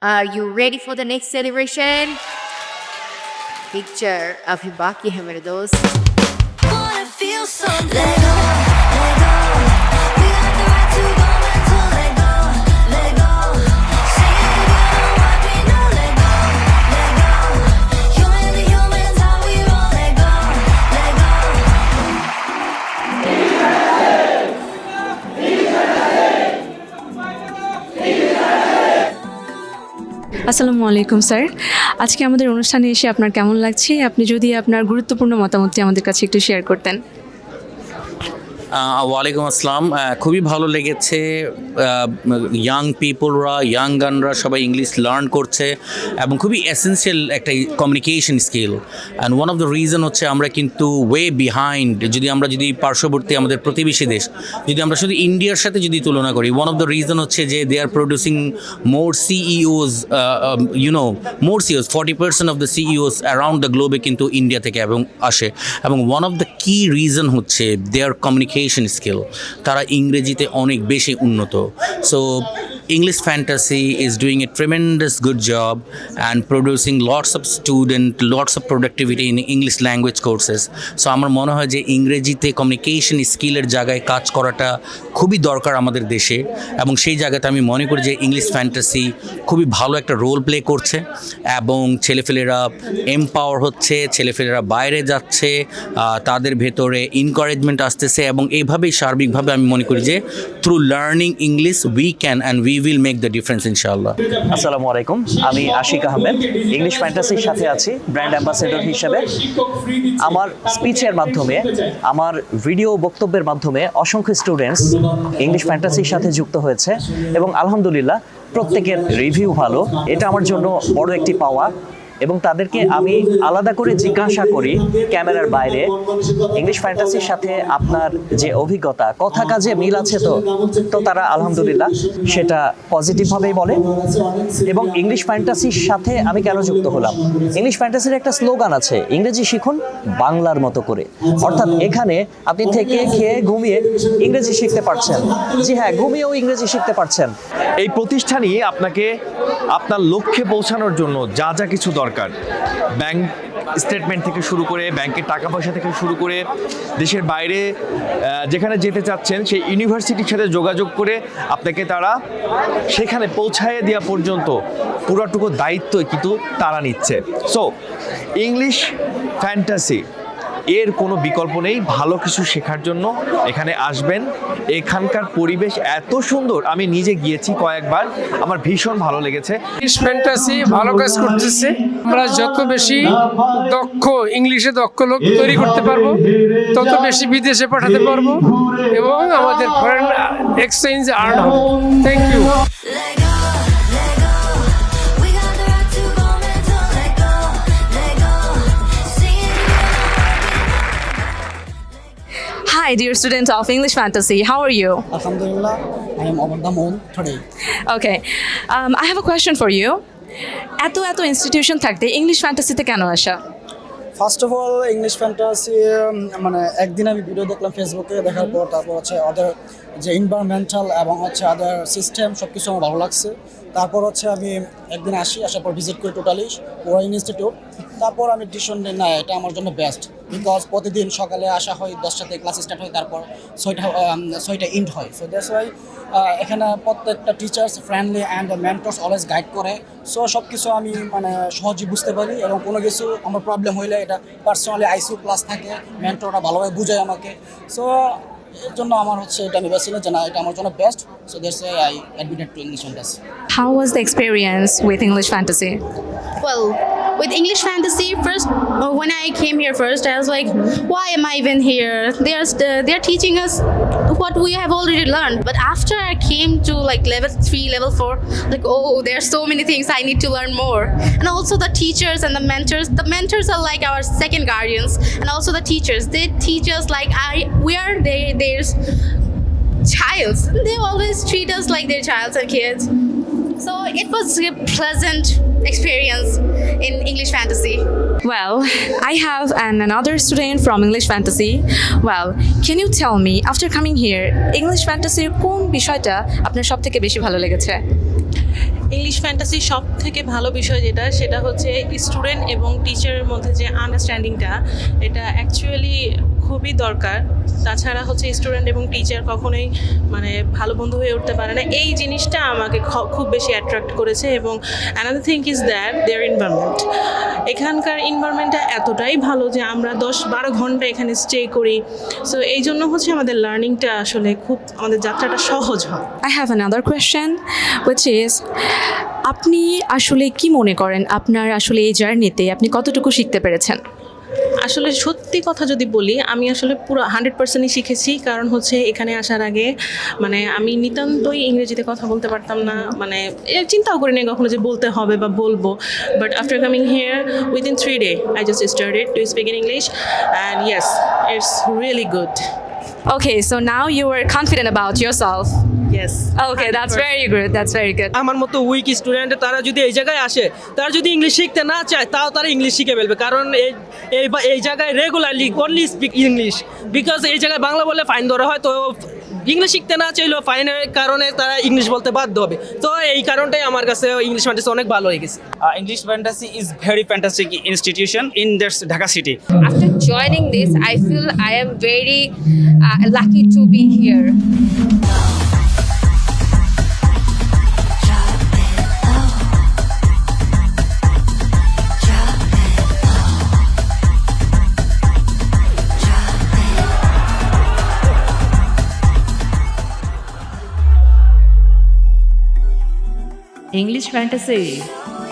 Are you ready for the next celebration? Picture of Hibaki Hemeridos. wanna feel. আসসালামু আলাইকুম, sir. আজকে আমাদের অনুষ্ঠানে এসে আপনার কেমন লাগছে? আপনি যদি আপনার গুরুত্বপূর্ণ মতামতটি আমাদের কাছে একটু শেয়ার করতেন। ওয়ালাইকুম আসসালাম। খুবই ভালো লেগেছে। ইয়াং পিপলরা ইয়াং গানরা সবাই ইংলিশ লার্ন করছে এবং খুবই এসেন্সিয়াল একটা communication skill and one of the reason হচ্ছে আমরা কিন্তু ওয়ে বিহাইন্ড যদি আমরা যদি পার্শ্ববর্তী আমাদের প্রতিবেশী দেশ, যদি আমরা শুধু ইন্ডিয়ার সাথে যদি তুলনা করি ওয়ান অফ দ্য রিজন হচ্ছে যে they are producing more CEOs you know more CEOs forty percent of the CEOs around the গ্লোবে কিন্তু ইন্ডিয়া থেকে এবং আসে। এবং one of the key reason হচ্ছে দেয়ার কমিউনিকেশন স্কিল তারা ইংরেজিতে অনেক বেশি উন্নত। So English Fantasy is doing a tremendous good job and producing lots of student, lots of productivity in English language courses. So আমার মনে হয় যে ইংরেজিতে কমিউনিকেশন স্কিলের জায়গায় কাজ করাটা খুবই দরকার আমাদের দেশে এবং সেই জায়গাতে আমি মনে করি যে ইংলিশ ফ্যান্টাসি খুবই ভালো একটা রোল প্লে করছে এবং ছেলেফেলেরা এমপাওয়ার হচ্ছে ছেলেফেলেরা বাইরে যাচ্ছে তাদের ভেতরে ইনকারেজমেন্ট আসতেছে এবং এইভাবেই সার্বিকভাবে আমি মনে করি যে through learning English we can and we will make the difference ইনশাআল্লাহ আসসালামু আলাইকুম। আমি আশিক আহমেদ ইংলিশ ফ্যান্টাসির সাথে আছি ব্র্যান্ড অ্যাম্বাসেডর হিসেবে। আমার স্পিচের মাধ্যমে, আমার ভিডিও বক্তব্যের মাধ্যমে অসংখ্য স্টুডেন্টস ইংলিশ ফ্যান্টাসির সাথে যুক্ত হয়েছে এবং আলহামদুলিল্লাহ, প্রত্যেকের রিভিউ ভালো। এটা আমার জন্য বড় একটি পাওয়া। এবং তাদেরকে আমি আলাদা করে জিজ্ঞাসা করি ক্যামেরার বাইরে। ইংলিশ ফ্যান্টাসির সাথে আপনার যে অভিজ্ঞতা, কথা কাজে মিল আছে তো? তো তারা আলহামদুলিল্লাহ সেটা পজিটিভভাবেই বলে। এবং ইংলিশ ফ্যান্টাসির সাথে আমি কেন যুক্ত হলাম? ইংলিশ ফ্যান্টাসির একটা স্লোগান আছে, ইংরেজি শিখুন বাংলার মতো করে। অর্থাৎ এখানে আপনি থেকে খেয়ে ঘুমিয়ে ইংরেজি শিখতে পারছেন। জি হ্যাঁ ঘুমিয়েও ইংরেজি শিখতে পারছেন। এই প্রতিষ্ঠানই আপনাকে আপনার লক্ষ্যে পৌঁছানোর জন্য যা যা কিছু দরকার। ব্যাংক স্টেটমেন্ট থেকে শুরু করে, ব্যাংকের টাকা পয়সা থেকে শুরু করে, দেশের বাইরে যেখানে যেতে চাচ্ছেন, সেই ইউনিভার্সিটির সাথে যোগাযোগ করে আপনাকে তারা সেখানে পৌঁছায় দেওয়া পর্যন্ত পুরোটুকু দায়িত্ব কিন্তু তারা নিচ্ছে। সো ইংলিশ ফ্যান্টাসি এর কোনো বিকল্প নেই। ভালো কিছু শেখার জন্য এখানে আসবেন। এখানকার পরিবেশ এত সুন্দর। আমি নিজে গিয়েছি কয়েকবার। আমার ভীষণ ভালো লেগেছে। ভালো কাজ করতেছে। আমরা যত বেশি দক্ষ, ইংলিশে দক্ষ লোক তৈরি করতে পারব, তত বেশি বিদেশে পাঠাতে পারব এবং আমাদের ফরেন এক্সচেঞ্জ আর্ন হবে। Thank you Hi dear student of English Fantasy how are you Alhamdulillah, I am over the moon today. Okay um, I have a question for you এত এত ইনস্টিটিউশন থাকতে ইংলিশ ফ্যান্টাসিতে কেন আসা first of all English Fantasy মানে একদিন আমি video দেখলাম ফেসবুকে দেখার পর তারপর হচ্ছে ওদের যে এনভায়রনমেন্টাল এবং হচ্ছে আদার সিস্টেম সব কিছু আমার ভালো লাগছে। তারপর হচ্ছে আমি একদিন আসি, আসার পর ভিজিট করি টোটালি ওরা ইনস্টিটিউট তারপর আমি ডিসিশন নিই না, এটা আমার জন্য বেস্ট বিকজ প্রতিদিন সকালে আসা হয় দশটাতে ক্লাস স্টার্ট হয়, তারপর ছয়টা ছয়টা ইন্ড হয়। সো দ্যাটস ওয়াই এখানে প্রত্যেকটা teachers friendly and mentors always guide করে। সো সব কিছু আমি মানে সহজে বুঝতে পারি, এবং কোনো কিছু আমার প্রবলেম হইলে এটা পার্সোনালি আইসিউ ক্লাস থাকে মেন্টররা ভালোভাবে বুঝায় আমাকে। সো এর জন্য আমার হচ্ছে এটা আমি বেছে যে না এটা আমার জন্য best so that's why I admitted to English Fantasy how was the experience with English Fantasy well with english fantasy first when i came here first i was like why am i even here? They're they're teaching us what we have already learned. But after i came to like level 3 level 4 like oh there's so many things i need to learn more. And also the teachers and the mentors the mentors are like our second guardians. And also the teachers they teach us like i we are they there's childs. They always treat us like their childs and kids so it was a pleasant experience in English fantasy. Well, I have an, another student from English Fantasy. Well, can you tell me after coming here, English Fantasy কোন বিষয়টা আপনার সব থেকে বেশি ভালো লেগেছে English fantasy সব থেকে ভালো বিষয় যেটা সেটা হচ্ছে স্টুডেন্ট এবং টিচারের মধ্যে যে আন্ডারস্ট্যান্ডিংটা এটা অ্যাকচুয়ালি খুবই দরকার। তাছাড়া হচ্ছে স্টুডেন্ট এবং টিচার কখনোই মানে ভালো বন্ধু হয়ে উঠতে পারে না। এই জিনিসটা আমাকে খুব বেশি অ্যাট্রাক্ট করেছে এবং another thing is that there environment এখানকার এনভায়রনমেন্টটা এতটাই ভালো যে আমরা দশ বারো ঘণ্টা এখানে স্টে করি। সো এই জন্য হচ্ছে আমাদের লার্নিংটা আসলে খুব আমাদের যাত্রাটা সহজ হয়। I have another question which is আপনি আসলে কি মনে করেন আপনার আসলে এই জার্নিতে আপনি কতটুকু শিখতে পেরেছেন? আসলে সত্যি কথা যদি বলি, আমি আসলে পুরো হান্ড্রেড পার্সেন্টই শিখেছি। কারণ হচ্ছে এখানে আসার আগে মানে আমি নিতান্তই ইংরেজিতে কথা বলতে পারতাম না। মানে চিন্তাও করিনি কখনো যে বলতে হবে বা বলব। But after coming here within three day I just started to speak in English and yes it's really good okay so now you are confident about yourself yes okay that's very good that's very good আমার মতো week student তারা যদি এই জায়গায় আসে তারা যদি English শিখতে না চায় তাও তারা ইংলিশ শিখে ফেলবে। কারণ এই এই এই জায়গায় regularly only speak English because এই জায়গায় বাংলা বলে ফাইন ধরা হয় তো ইংলিশ শিখতে না চাইলেও ফাইনের কারণে তারা ইংলিশ বলতে বাধ্য হবে। তো এই কারণটাই আমার কাছে ইংলিশ মানতেছে অনেক ভালো হয়ে গেছে Uh, English Fantasy is very fantastic institution in this Dhaka city. After joining this, I feel I am very uh, lucky to English Fantasy.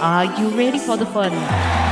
Are you ready for the fun?